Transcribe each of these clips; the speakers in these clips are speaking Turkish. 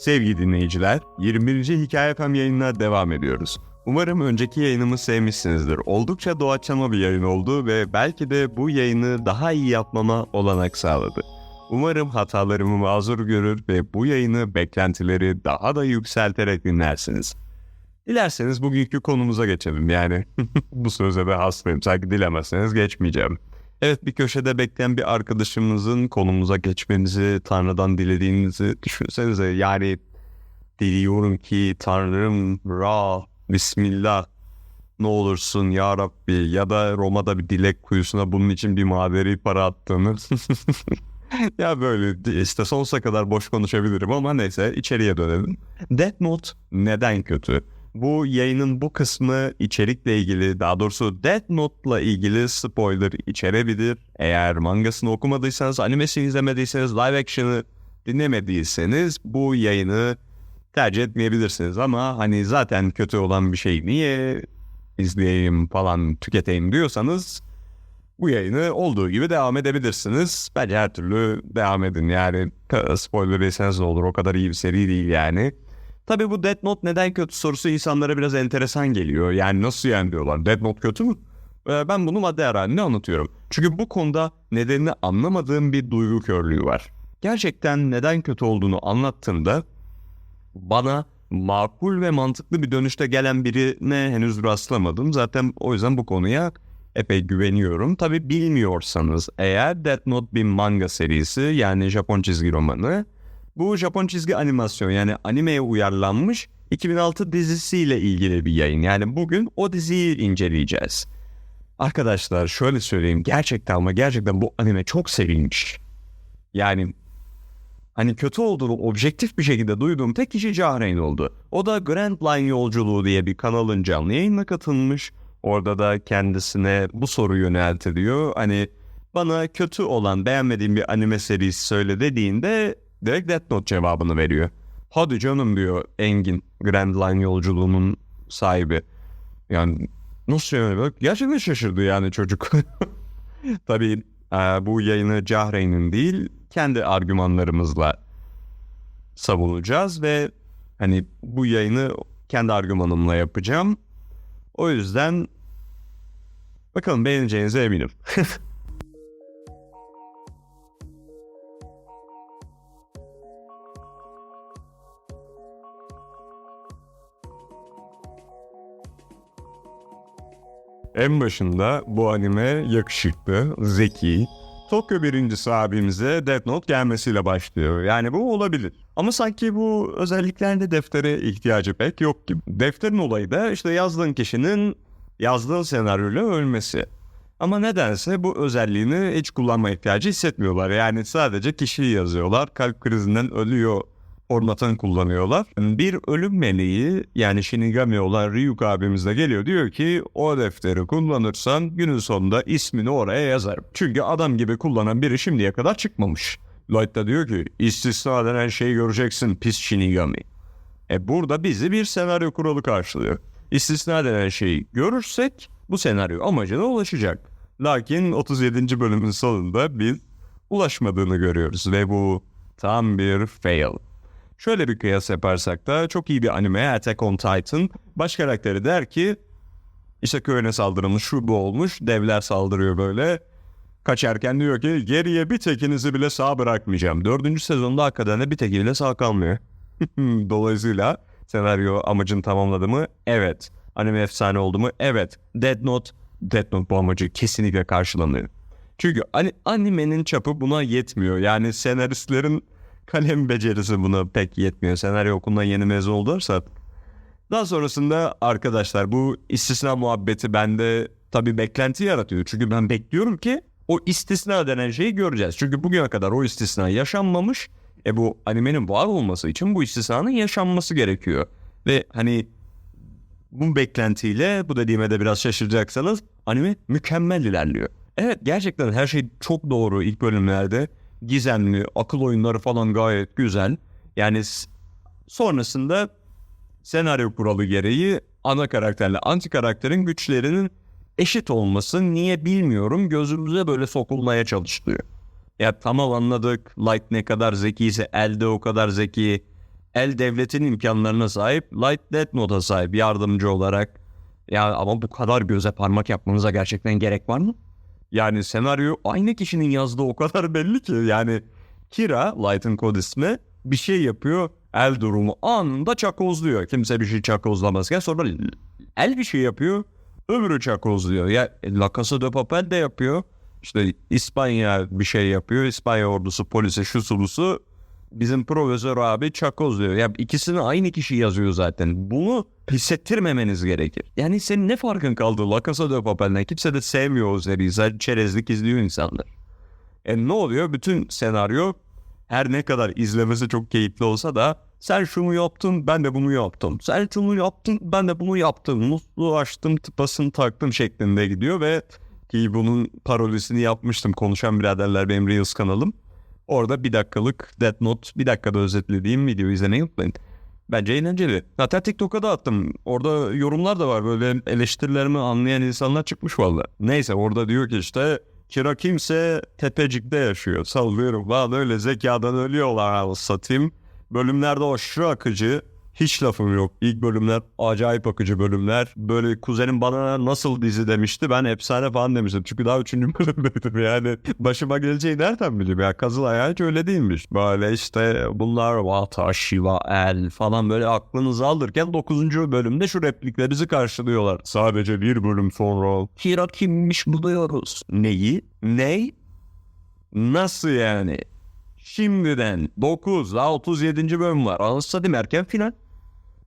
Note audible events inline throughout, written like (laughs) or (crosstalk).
Sevgili dinleyiciler, 21. Hikaye FM yayınına devam ediyoruz. Umarım önceki yayınımı sevmişsinizdir. Oldukça doğaçlama bir yayın oldu ve belki de bu yayını daha iyi yapmama olanak sağladı. Umarım hatalarımı mazur görür ve bu yayını beklentileri daha da yükselterek dinlersiniz. Dilerseniz bugünkü konumuza geçelim yani. (laughs) bu söze de hastayım. Sanki dilemezseniz geçmeyeceğim. Evet bir köşede bekleyen bir arkadaşımızın konumuza geçmenizi, Tanrı'dan dilediğinizi düşünsenize. Yani diliyorum ki Tanrım, Ra, Bismillah ne olursun ya Rabbi ya da Roma'da bir dilek kuyusuna bunun için bir maderi para attığını. (laughs) ya böyle işte sonsuza kadar boş konuşabilirim ama neyse içeriye dönelim. Death Note neden kötü? Bu yayının bu kısmı içerikle ilgili daha doğrusu Death Note'la ilgili spoiler içerebilir. Eğer mangasını okumadıysanız, animesini izlemediyseniz, live action'ı dinlemediyseniz bu yayını tercih etmeyebilirsiniz. Ama hani zaten kötü olan bir şey niye izleyeyim falan tüketeyim diyorsanız bu yayını olduğu gibi devam edebilirsiniz. Bence her türlü devam edin yani spoiler değilseniz olur o kadar iyi bir seri değil yani. Tabi bu Death Note neden kötü sorusu insanlara biraz enteresan geliyor. Yani nasıl yani diyorlar. Death Note kötü mü? Ee, ben bunu madde halinde anlatıyorum. Çünkü bu konuda nedenini anlamadığım bir duygu körlüğü var. Gerçekten neden kötü olduğunu anlattığımda bana makul ve mantıklı bir dönüşte gelen birine henüz rastlamadım. Zaten o yüzden bu konuya epey güveniyorum. Tabi bilmiyorsanız eğer Death Note bir manga serisi yani Japon çizgi romanı bu Japon çizgi animasyon yani animeye uyarlanmış 2006 dizisiyle ilgili bir yayın. Yani bugün o diziyi inceleyeceğiz. Arkadaşlar şöyle söyleyeyim gerçekten ama gerçekten bu anime çok sevilmiş. Yani hani kötü olduğunu objektif bir şekilde duyduğum tek kişi Cahreyn oldu. O da Grand Line Yolculuğu diye bir kanalın canlı yayınına katılmış. Orada da kendisine bu soru yöneltiliyor. Hani bana kötü olan beğenmediğim bir anime serisi söyle dediğinde direkt Death Note cevabını veriyor. Hadi canım diyor Engin Grand Line yolculuğunun sahibi. Yani nasıl yani bak gerçekten şaşırdı yani çocuk. (laughs) Tabii e, bu yayını Cahreyn'in değil kendi argümanlarımızla savunacağız ve hani bu yayını kendi argümanımla yapacağım. O yüzden bakalım beğeneceğinize eminim. (laughs) En başında bu anime yakışıklı, zeki, Tokyo birincisi abimize Death Note gelmesiyle başlıyor. Yani bu olabilir. Ama sanki bu özelliklerde deftere ihtiyacı pek yok gibi. Defterin olayı da işte yazdığın kişinin yazdığın senaryoyla ölmesi. Ama nedense bu özelliğini hiç kullanma ihtiyacı hissetmiyorlar. Yani sadece kişiyi yazıyorlar. Kalp krizinden ölüyor formatını kullanıyorlar. Bir ölüm meleği yani Shinigami olan Ryuk abimiz de geliyor diyor ki o defteri kullanırsan günün sonunda ismini oraya yazarım. Çünkü adam gibi kullanan biri şimdiye kadar çıkmamış. Light da diyor ki istisna denen şeyi göreceksin pis Shinigami. E burada bizi bir senaryo kuralı karşılıyor. İstisna denen şeyi görürsek bu senaryo amacına ulaşacak. Lakin 37. bölümün sonunda biz ulaşmadığını görüyoruz ve bu tam bir fail. Şöyle bir kıyas yaparsak da çok iyi bir anime Attack on Titan. Baş karakteri der ki işte köyüne saldırılmış şu bu olmuş devler saldırıyor böyle. Kaçarken diyor ki geriye bir tekinizi bile sağ bırakmayacağım. Dördüncü sezonda hakikaten de bir tekiyle sağ kalmıyor. (laughs) Dolayısıyla senaryo amacını tamamladı mı? Evet. Anime efsane oldu mu? Evet. Dead Note, Dead Note bu amacı kesinlikle karşılanıyor. Çünkü animenin çapı buna yetmiyor. Yani senaristlerin kalem becerisi buna pek yetmiyor. Senaryo okulundan yeni mezun olursa. Daha sonrasında arkadaşlar bu istisna muhabbeti bende tabii beklenti yaratıyor. Çünkü ben bekliyorum ki o istisna denen şeyi göreceğiz. Çünkü bugüne kadar o istisna yaşanmamış. E bu animenin var olması için bu istisnanın yaşanması gerekiyor. Ve hani bu beklentiyle bu dediğime de biraz şaşıracaksanız anime mükemmel ilerliyor. Evet gerçekten her şey çok doğru ilk bölümlerde gizemli, akıl oyunları falan gayet güzel. Yani sonrasında senaryo kuralı gereği ana karakterle anti karakterin güçlerinin eşit olması niye bilmiyorum gözümüze böyle sokulmaya çalışılıyor. Ya tamam anladık Light ne kadar zeki ise elde o kadar zeki. El devletin imkanlarına sahip. Light Death Note'a sahip yardımcı olarak. Ya ama bu kadar göze parmak yapmanıza gerçekten gerek var mı? Yani senaryo aynı kişinin yazdığı o kadar belli ki. Yani Kira, Light'ın kod ismi bir şey yapıyor. El durumu anında çakozluyor. Kimse bir şey çakozlamazken sonra el bir şey yapıyor. Öbürü çakozluyor. Ya La Casa de Papel de yapıyor. İşte İspanya bir şey yapıyor. İspanya ordusu polisi şu sulusu bizim profesör abi çakoz diyor. Ya ikisini aynı kişi yazıyor zaten. Bunu hissettirmemeniz gerekir. Yani senin ne farkın kaldı La Casa de Papel'den? Kimse de sevmiyor o seriyi. Sadece çerezlik izliyor insanlar. E ne oluyor? Bütün senaryo her ne kadar izlemesi çok keyifli olsa da sen şunu yaptın ben de bunu yaptım. Sen şunu yaptın ben de bunu yaptım. Musluğu açtım tıpasını taktım şeklinde gidiyor ve ki bunun parodisini yapmıştım. Konuşan biraderler benim Reels kanalım. Orada bir dakikalık Death Note bir dakikada özetlediğim videoyu izlemeyi unutmayın. Bence eğlenceli. Hatta TikTok'a da attım. Orada yorumlar da var. Böyle eleştirilerimi anlayan insanlar çıkmış valla. Neyse orada diyor ki işte Kira kimse tepecikte yaşıyor. Sallıyorum. Lan öyle zekadan ölüyorlar satayım. Bölümlerde aşırı akıcı. Hiç lafım yok. İlk bölümler acayip akıcı bölümler. Böyle kuzenim bana nasıl dizi demişti. Ben efsane falan demiştim. Çünkü daha üçüncü (laughs) bölümdeydim yani. Başıma geleceği nereden bileyim ya. Kazıl ayağı hiç öyle değilmiş. Böyle işte bunlar Vata, Shiva, El falan böyle aklınızı alırken 9. bölümde şu replikler bizi karşılıyorlar. Sadece bir bölüm sonra Kira kimmiş buluyoruz. Neyi? Ney? Nasıl yani? Şimdiden 9 daha 37. bölüm var. Satayım erken final.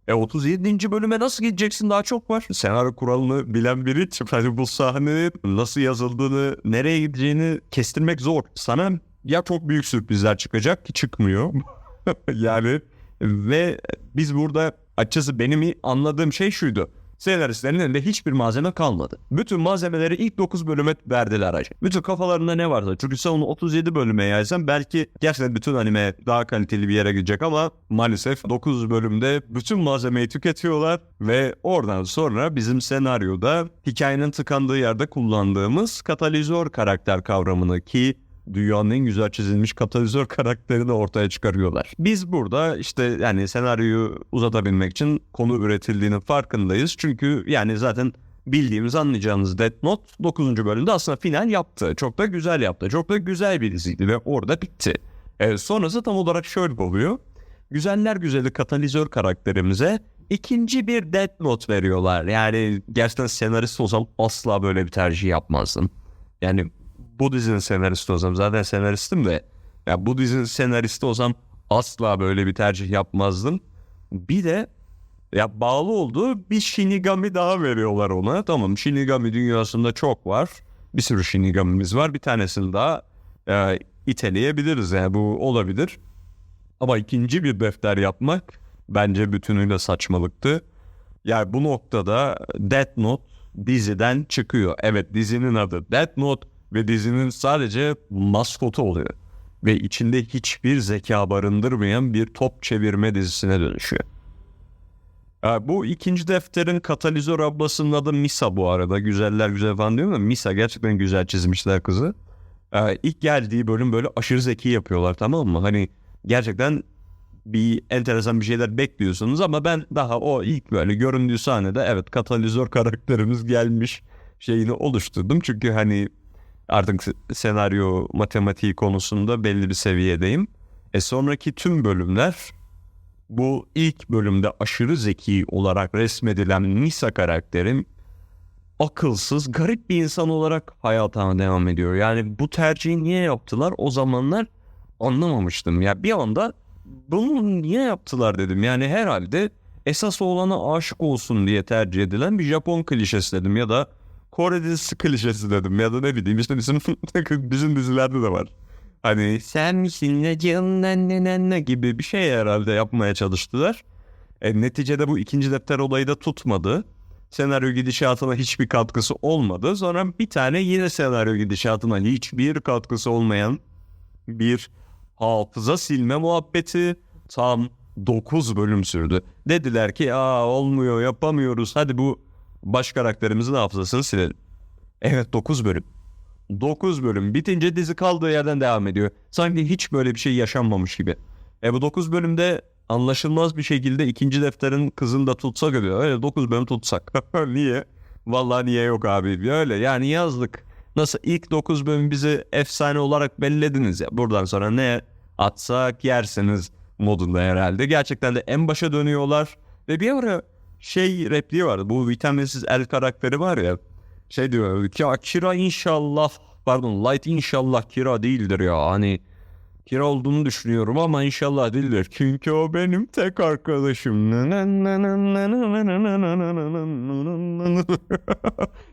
E 37. bölüme nasıl gideceksin daha çok var. Senaryo kuralını bilen biri için (laughs) hani bu sahnenin nasıl yazıldığını, nereye gideceğini kestirmek zor. Sana ya çok büyük sürprizler çıkacak ki çıkmıyor. (laughs) yani ve biz burada açıkçası benim anladığım şey şuydu. Senaristlerin elinde hiçbir malzeme kalmadı. Bütün malzemeleri ilk 9 bölüme verdiler acı. Bütün kafalarında ne varsa. Çünkü sen onu 37 bölüme yaysan belki gerçekten bütün anime daha kaliteli bir yere gidecek ama maalesef 9 bölümde bütün malzemeyi tüketiyorlar ve oradan sonra bizim senaryoda hikayenin tıkandığı yerde kullandığımız katalizör karakter kavramını ki dünyanın en güzel çizilmiş katalizör (laughs) karakterini ortaya çıkarıyorlar. Biz burada işte yani senaryoyu uzatabilmek için konu üretildiğinin farkındayız. Çünkü yani zaten bildiğimiz anlayacağınız Death Note 9. bölümde aslında final yaptı. Çok da güzel yaptı. Çok da güzel bir diziydi ve orada bitti. Evet, sonrası tam olarak şöyle oluyor. Güzeller güzeli katalizör karakterimize ikinci bir Death Note veriyorlar. Yani gerçekten senarist olsam asla böyle bir tercih yapmazdım. Yani bu dizinin senaristi olsam zaten senaristim de ya bu dizinin senaristi olsam asla böyle bir tercih yapmazdım. Bir de ya bağlı olduğu bir Shinigami daha veriyorlar ona. Tamam Shinigami dünyasında çok var. Bir sürü Shinigami'miz var. Bir tanesini daha e, iteleyebiliriz yani bu olabilir. Ama ikinci bir defter yapmak bence bütünüyle saçmalıktı. Yani bu noktada Death Note diziden çıkıyor. Evet dizinin adı Death Note ve dizinin sadece maskotu oluyor. Ve içinde hiçbir zeka barındırmayan bir top çevirme dizisine dönüşüyor. Bu ikinci defterin katalizör ablasının adı Misa bu arada. Güzeller güzel falan diyor ama Misa gerçekten güzel çizmişler kızı. Ha, ilk geldiği bölüm böyle aşırı zeki yapıyorlar tamam mı? Hani gerçekten bir enteresan bir şeyler bekliyorsunuz ama ben daha o ilk böyle göründüğü sahnede evet katalizör karakterimiz gelmiş şeyini oluşturdum. Çünkü hani artık senaryo matematiği konusunda belli bir seviyedeyim. E sonraki tüm bölümler bu ilk bölümde aşırı zeki olarak resmedilen Misa karakterim akılsız, garip bir insan olarak hayatına devam ediyor. Yani bu tercihi niye yaptılar o zamanlar anlamamıştım. Ya bir anda bunu niye yaptılar dedim. Yani herhalde esas oğlana aşık olsun diye tercih edilen bir Japon klişesi dedim ya da Kore dizisi klişesi dedim ya da ne bileyim işte bizim, (laughs) bizim dizilerde de var. Hani sen misin ne canın gibi bir şey herhalde yapmaya çalıştılar. E, neticede bu ikinci defter olayı da tutmadı. Senaryo gidişatına hiçbir katkısı olmadı. Sonra bir tane yine senaryo gidişatına hiçbir katkısı olmayan bir hafıza silme muhabbeti tam 9 bölüm sürdü. Dediler ki aa olmuyor yapamıyoruz hadi bu baş karakterimizin hafızasını silelim. Evet 9 bölüm. 9 bölüm bitince dizi kaldığı yerden devam ediyor. Sanki hiç böyle bir şey yaşanmamış gibi. E bu 9 bölümde anlaşılmaz bir şekilde ikinci defterin kızını da tutsak öyle. Öyle 9 bölüm tutsak. (laughs) niye? Vallahi niye yok abi. Öyle yani yazdık. Nasıl ilk 9 bölüm bizi efsane olarak bellediniz ya. Buradan sonra ne atsak yersiniz modunda herhalde. Gerçekten de en başa dönüyorlar. Ve bir ara şey repliği var. Bu vitaminsiz el karakteri var ya. Şey diyor ya Kira inşallah pardon Light inşallah Kira değildir ya. Hani Kira olduğunu düşünüyorum ama inşallah değildir. Çünkü o benim tek arkadaşım.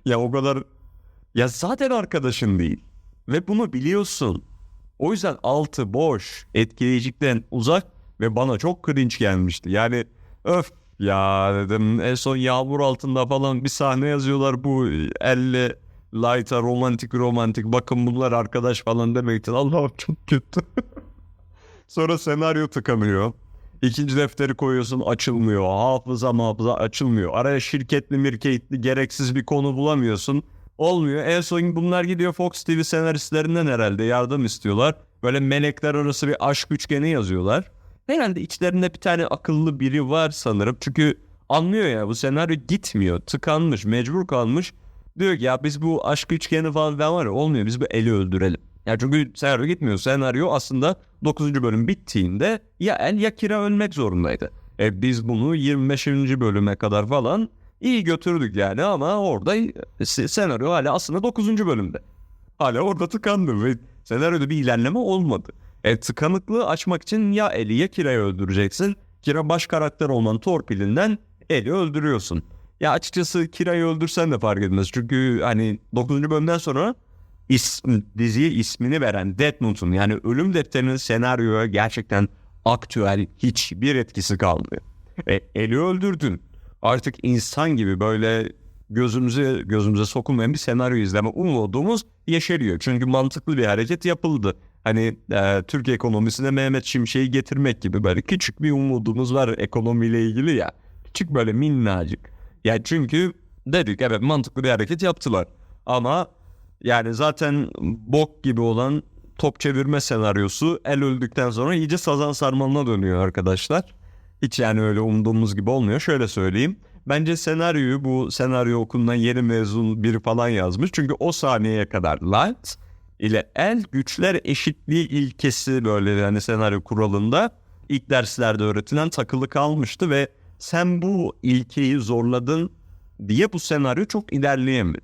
ya o kadar ya zaten arkadaşın değil. Ve bunu biliyorsun. O yüzden altı boş, etkileyicikten uzak ve bana çok cringe gelmişti. Yani öf ya dedim en son yağmur altında falan bir sahne yazıyorlar bu elle Light'a romantik romantik bakın bunlar arkadaş falan demektir. Allah'ım çok kötü. (laughs) Sonra senaryo tıkanıyor. İkinci defteri koyuyorsun açılmıyor. Hafıza hafıza açılmıyor. Araya şirketli mirketli gereksiz bir konu bulamıyorsun. Olmuyor. En son bunlar gidiyor Fox TV senaristlerinden herhalde yardım istiyorlar. Böyle melekler arası bir aşk üçgeni yazıyorlar. Herhalde içlerinde bir tane akıllı biri var sanırım. Çünkü anlıyor ya bu senaryo gitmiyor. Tıkanmış, mecbur kalmış. Diyor ki ya biz bu aşk üçgeni falan ben var ya olmuyor biz bu eli öldürelim. Ya çünkü senaryo gitmiyor. Senaryo aslında 9. bölüm bittiğinde ya El ya Kira ölmek zorundaydı. E biz bunu 25. bölüme kadar falan iyi götürdük yani ama orada senaryo hala aslında 9. bölümde. Hala orada tıkandı ve senaryoda bir ilerleme olmadı. E tıkanıklığı açmak için ya Eli ya Kira'yı öldüreceksin. Kira baş karakter olman torpilinden Eli öldürüyorsun. Ya açıkçası Kira'yı öldürsen de fark etmez. Çünkü hani 9. bölümden sonra ism, diziye ismini veren Death Note'un yani ölüm defterinin senaryoya gerçekten aktüel hiçbir etkisi kalmıyor. E, Eli öldürdün. Artık insan gibi böyle gözümüze gözümüze sokulmayan bir senaryo izleme umudumuz yeşeriyor. Çünkü mantıklı bir hareket yapıldı. Hani e, Türk ekonomisine Mehmet Şimşek'i getirmek gibi böyle küçük bir umudumuz var ekonomiyle ilgili ya. Küçük böyle minnacık. Ya çünkü dedik evet mantıklı bir hareket yaptılar. Ama yani zaten bok gibi olan top çevirme senaryosu el öldükten sonra iyice sazan sarmalına dönüyor arkadaşlar. Hiç yani öyle umduğumuz gibi olmuyor. Şöyle söyleyeyim. Bence senaryoyu bu senaryo okulundan yeni mezun biri falan yazmış. Çünkü o saniyeye kadar Light ile el güçler eşitliği ilkesi böyle yani senaryo kuralında ilk derslerde öğretilen takılı kalmıştı ve sen bu ilkeyi zorladın diye bu senaryo çok ilerleyemedi.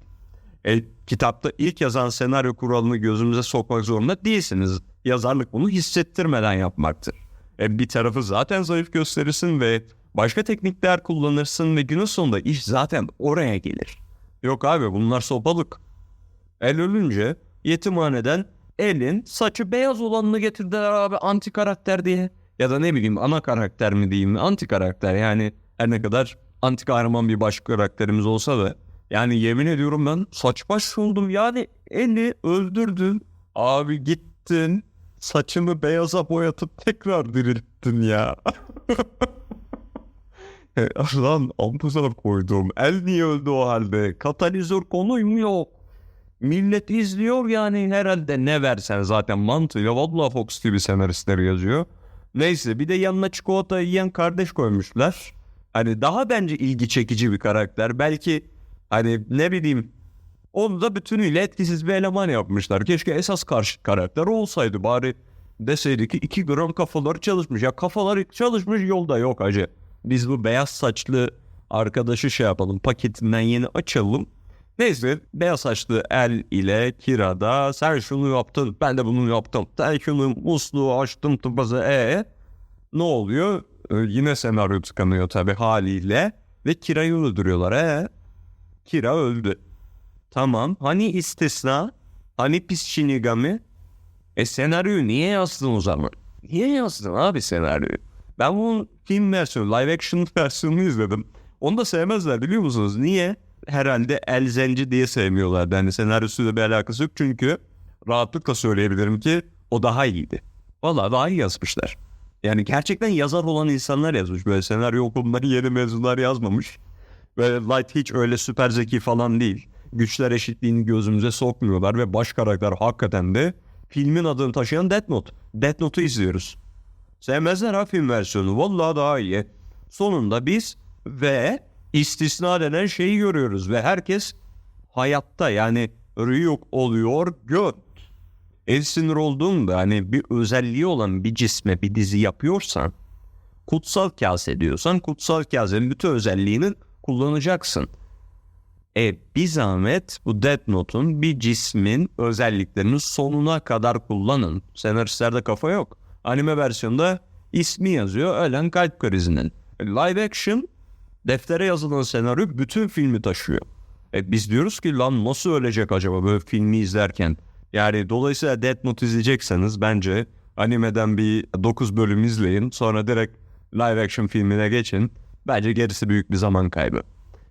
E, kitapta ilk yazan senaryo kuralını gözümüze sokmak zorunda değilsiniz. Yazarlık bunu hissettirmeden yapmaktır. E, bir tarafı zaten zayıf gösterirsin ve başka teknikler kullanırsın ve günün sonunda iş zaten oraya gelir. Yok abi bunlar sopalık. El ölünce yetimhaneden elin saçı beyaz olanını getirdiler abi anti karakter diye. Ya da ne bileyim ana karakter mi diyeyim anti karakter yani her ne kadar anti kahraman bir baş karakterimiz olsa da yani yemin ediyorum ben saç baş oldum yani eli öldürdün abi gittin saçımı beyaza boyatıp tekrar dirilttin ya. (laughs) Lan ampuza koydum. El niye öldü o halde? Katalizör konuyum yok. Millet izliyor yani herhalde ne versen zaten mantığıyla Vallahi Fox TV senaristleri yazıyor. Neyse bir de yanına çikolata yiyen kardeş koymuşlar. Hani daha bence ilgi çekici bir karakter. Belki hani ne bileyim onu da bütünüyle etkisiz bir eleman yapmışlar. Keşke esas karşı karakter olsaydı bari deseydi ki 2 gram kafaları çalışmış. Ya kafaları çalışmış yolda yok acı. Biz bu beyaz saçlı arkadaşı şey yapalım paketinden yeni açalım. Neyse beyaz saçlı el ile kirada sen şunu yaptın ben de bunu yaptım. Sen şunu musluğu açtım tıpası e ne oluyor? Ee, yine senaryo tıkanıyor tabi haliyle ve kirayı öldürüyorlar e kira öldü. Tamam hani istisna hani pis Shinigami e senaryoyu niye yazdın o zaman? Niye yazdın abi senaryoyu? Ben bunun film versiyonu, live action versiyonunu izledim. Onu da sevmezler biliyor musunuz? Niye? Herhalde El Zenci diye sevmiyorlar. Yani senaryosuyla bir alakası yok. Çünkü rahatlıkla söyleyebilirim ki o daha iyiydi. Valla daha iyi yazmışlar. Yani gerçekten yazar olan insanlar yazmış. Böyle senaryo okulları yeni mezunlar yazmamış. Ve Light hiç öyle süper zeki falan değil. Güçler eşitliğini gözümüze sokmuyorlar ve baş karakter hakikaten de filmin adını taşıyan Death Note. Death Note'u izliyoruz. Sevmezler ha film versiyonu. Vallahi daha iyi. Sonunda biz ve istisna denen şeyi görüyoruz ve herkes hayatta yani Ryuk oluyor göt. El sinir olduğunda hani bir özelliği olan bir cisme bir dizi yapıyorsan kutsal kase diyorsan kutsal kasenin bütün özelliğini kullanacaksın. E bir zahmet bu Death Note'un bir cismin özelliklerini sonuna kadar kullanın. Senaristlerde kafa yok. Anime versiyonda ismi yazıyor ölen kalp krizinden. E, Live action deftere yazılan senaryo bütün filmi taşıyor. E biz diyoruz ki lan nasıl ölecek acaba böyle filmi izlerken? Yani dolayısıyla Death Note izleyecekseniz bence animeden bir 9 bölüm izleyin. Sonra direkt live action filmine geçin. Bence gerisi büyük bir zaman kaybı.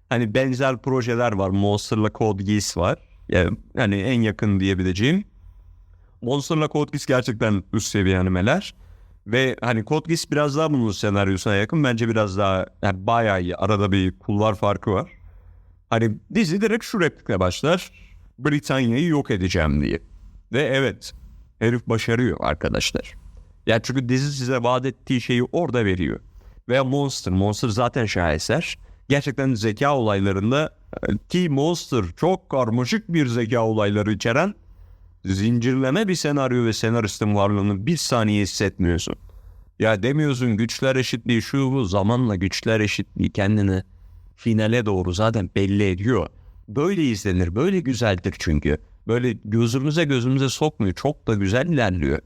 Hani benzer projeler var. Monster'la Code Geass var. Yani, yani en yakın diyebileceğim. Monster'la Code Geass gerçekten üst seviye animeler. Ve hani Code Geass biraz daha bunun senaryosuna yakın. Bence biraz daha yani bayağı iyi. Arada bir kulvar farkı var. Hani dizi direkt şu replikle başlar. Britanya'yı yok edeceğim diye. Ve evet herif başarıyor arkadaşlar. Yani çünkü dizi size vaat ettiği şeyi orada veriyor. Veya Monster. Monster zaten şaheser. Gerçekten zeka olaylarında ki Monster çok karmaşık bir zeka olayları içeren zincirleme bir senaryo ve senaristin varlığını bir saniye hissetmiyorsun. Ya demiyorsun güçler eşitliği şu bu zamanla güçler eşitliği kendini finale doğru zaten belli ediyor. Böyle izlenir, böyle güzeldir çünkü. Böyle gözümüze gözümüze sokmuyor. Çok da güzel ilerliyor.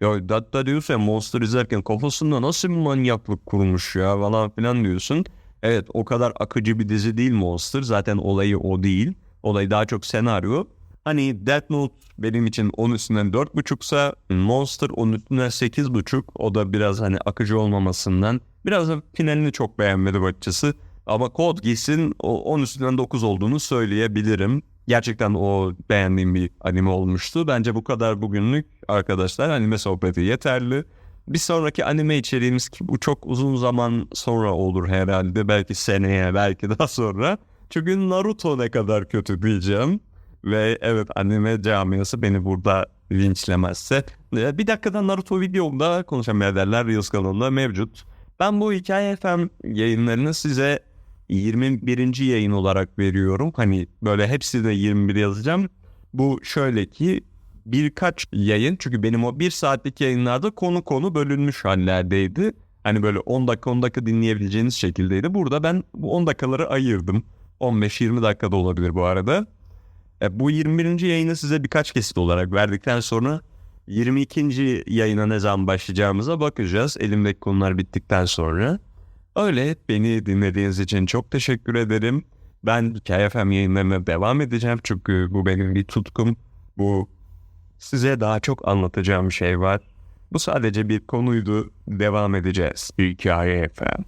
Ya hatta diyorsun ya Monster izlerken kafasında nasıl bir manyaklık kurmuş ya falan filan diyorsun. Evet o kadar akıcı bir dizi değil Monster. Zaten olayı o değil. Olay daha çok senaryo. Hani Death Note benim için 10 üstünden 4.5'sa Monster 10 üstünden 8.5. O da biraz hani akıcı olmamasından. Biraz da finalini çok beğenmedim açıkçası. Ama Code Geass'in 10 üstünden 9 olduğunu söyleyebilirim. Gerçekten o beğendiğim bir anime olmuştu. Bence bu kadar bugünlük arkadaşlar anime sohbeti yeterli. Bir sonraki anime içeriğimiz ki bu çok uzun zaman sonra olur herhalde. Belki seneye belki daha sonra. Çünkü Naruto ne kadar kötü diyeceğim. Ve evet anime camiası beni burada linçlemezse. Bir dakikada Naruto videomda konuşan derler Reels kanalında mevcut. Ben bu hikaye FM yayınlarını size 21. yayın olarak veriyorum. Hani böyle hepsi de 21 yazacağım. Bu şöyle ki birkaç yayın çünkü benim o bir saatlik yayınlarda konu konu bölünmüş hallerdeydi. Hani böyle 10 dakika 10 dakika dinleyebileceğiniz şekildeydi. Burada ben bu 10 dakikaları ayırdım. 15-20 dakikada olabilir bu arada. E, bu 21. yayını size birkaç kesit olarak verdikten sonra 22. yayına ne zaman başlayacağımıza bakacağız. Elimdeki konular bittikten sonra. Öyle beni dinlediğiniz için çok teşekkür ederim. Ben Hikaye FM yayınlarına devam edeceğim çünkü bu benim bir tutkum. Bu size daha çok anlatacağım şey var. Bu sadece bir konuydu. Devam edeceğiz. Hikaye FM.